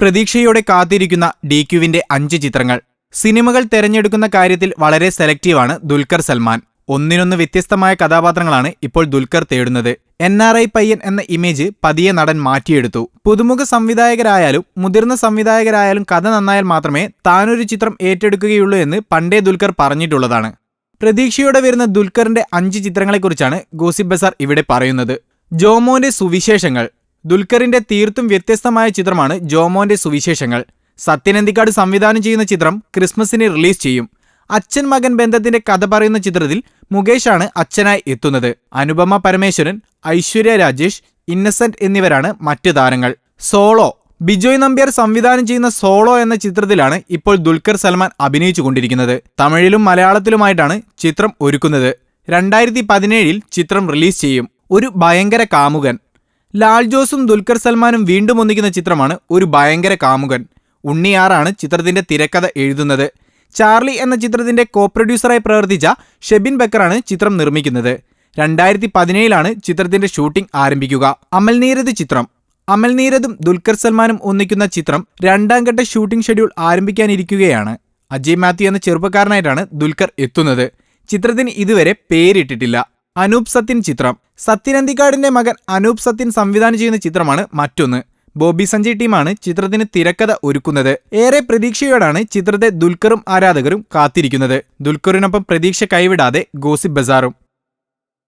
പ്രതീക്ഷയോടെ കാത്തിരിക്കുന്ന ഡി ക്യുവിന്റെ അഞ്ച് ചിത്രങ്ങൾ. സിനിമകൾ തെരഞ്ഞെടുക്കുന്ന കാര്യത്തിൽ വളരെ സെലക്റ്റീവാണ് ദുൽഖർ സൽമാൻ. ഒന്നിനൊന്ന് വ്യത്യസ്തമായ കഥാപാത്രങ്ങളാണ് ഇപ്പോൾ ദുൽഖർ തേടുന്നത്. എൻ ആർ ഐ പയ്യൻ എന്ന ഇമേജ് പതിയെ നടൻ മാറ്റിയെടുത്തു. പുതുമുഖ സംവിധായകരായാലും മുതിർന്ന സംവിധായകരായാലും കഥ നന്നായാൽ മാത്രമേ താനൊരു ചിത്രം ഏറ്റെടുക്കുകയുള്ളൂ എന്ന് പണ്ടേ ദുൽഖർ പറഞ്ഞിട്ടുള്ളതാണ്. പ്രതീക്ഷയോടെ വരുന്ന ദുൽഖറിന്റെ അഞ്ച് ചിത്രങ്ങളെക്കുറിച്ചാണ് ഗോസിപ്പ് ബസാർ ഇവിടെ പറയുന്നത്. ജോമോന്റെ സുവിശേഷങ്ങൾ. ദുൽഖറിന്റെ തീർത്തും വ്യത്യസ്തമായ ചിത്രമാണ് ജോമോന്റെ സുവിശേഷങ്ങൾ. സത്യനന്ദിക്കാട് സംവിധാനം ചെയ്യുന്ന ചിത്രം ക്രിസ്മസിന് റിലീസ് ചെയ്യും. അച്ഛൻ മകൻ ബന്ധത്തിന്റെ കഥ പറയുന്ന ചിത്രത്തിൽ മുകേഷാണ് അച്ഛനായി എത്തുന്നത്. അനുപമ പരമേശ്വരൻ ഐശ്വര്യ രാജേഷ് ഇന്നസെന്റ് എന്നിവരാണ് മറ്റു താരങ്ങൾ. സോളോ ബിജോയ് നമ്പ്യാർ സംവിധാനം ചെയ്യുന്ന സോളോ എന്ന ചിത്രത്തിലാണ് ഇപ്പോൾ ദുൽഖർ സൽമാൻ അഭിനയിച്ചു കൊണ്ടിരിക്കുന്നത്. തമിഴിലും മലയാളത്തിലുമായിട്ടാണ് ചിത്രം ഒരുക്കുന്നത്. രണ്ടായിരത്തി പതിനേഴിൽ ചിത്രം റിലീസ് ചെയ്യും. ഒരു ഭയങ്കര കാമുകൻ ലാൽ ജോസും ദുൽഖർ സൽമാനും വീണ്ടും ഒന്നിക്കുന്ന ചിത്രമാണ് ഒരു ഭയങ്കര കാമുകൻ. ഉണ്ണിയാറാണ് ചിത്രത്തിന്റെ തിരക്കഥ എഴുതുന്നത്. ചാർലി എന്ന ചിത്രത്തിന്റെ കോ പ്രൊഡ്യൂസറായി പ്രവർത്തിച്ച ഷെബിൻ ബക്കറാണ് ചിത്രം നിർമ്മിക്കുന്നത്. രണ്ടായിരത്തി പതിനേഴിലാണ് ചിത്രത്തിന്റെ ഷൂട്ടിംഗ് ആരംഭിക്കുക. അമൽ നീരദ് ചിത്രം. അമൽ നീരദും ദുൽഖർ സൽമാനും ഒന്നിക്കുന്ന ചിത്രം രണ്ടാം ഘട്ട ഷൂട്ടിംഗ് ഷെഡ്യൂൾ ആരംഭിക്കാനിരിക്കുകയാണ്. അജയ് മാത്യു എന്ന ചെറുപ്പക്കാരനായിട്ടാണ് ദുൽഖർ എത്തുന്നത്. ചിത്രത്തിന് ഇതുവരെ പേരിട്ടിട്ടില്ല. അനൂപ് സത്യൻ ചിത്രം. സത്യൻ അന്തിക്കാടിന്റെ മകൻ അനൂപ് സത്യൻ സംവിധാനം ചെയ്യുന്ന ചിത്രമാണ് മറ്റൊന്ന്. ബോബി സഞ്ജയ് ടീമാണ് ചിത്രത്തിന് തിരക്കഥ ഒരുക്കുന്നത്. ഏറെ പ്രതീക്ഷയോടാണ് ചിത്രത്തെ ദുൽഖറും ആരാധകരും കാത്തിരിക്കുന്നത്. ദുൽഖറിനൊപ്പം പ്രതീക്ഷ കൈവിടാതെ ഗോസിപ്പ് ബസാറും.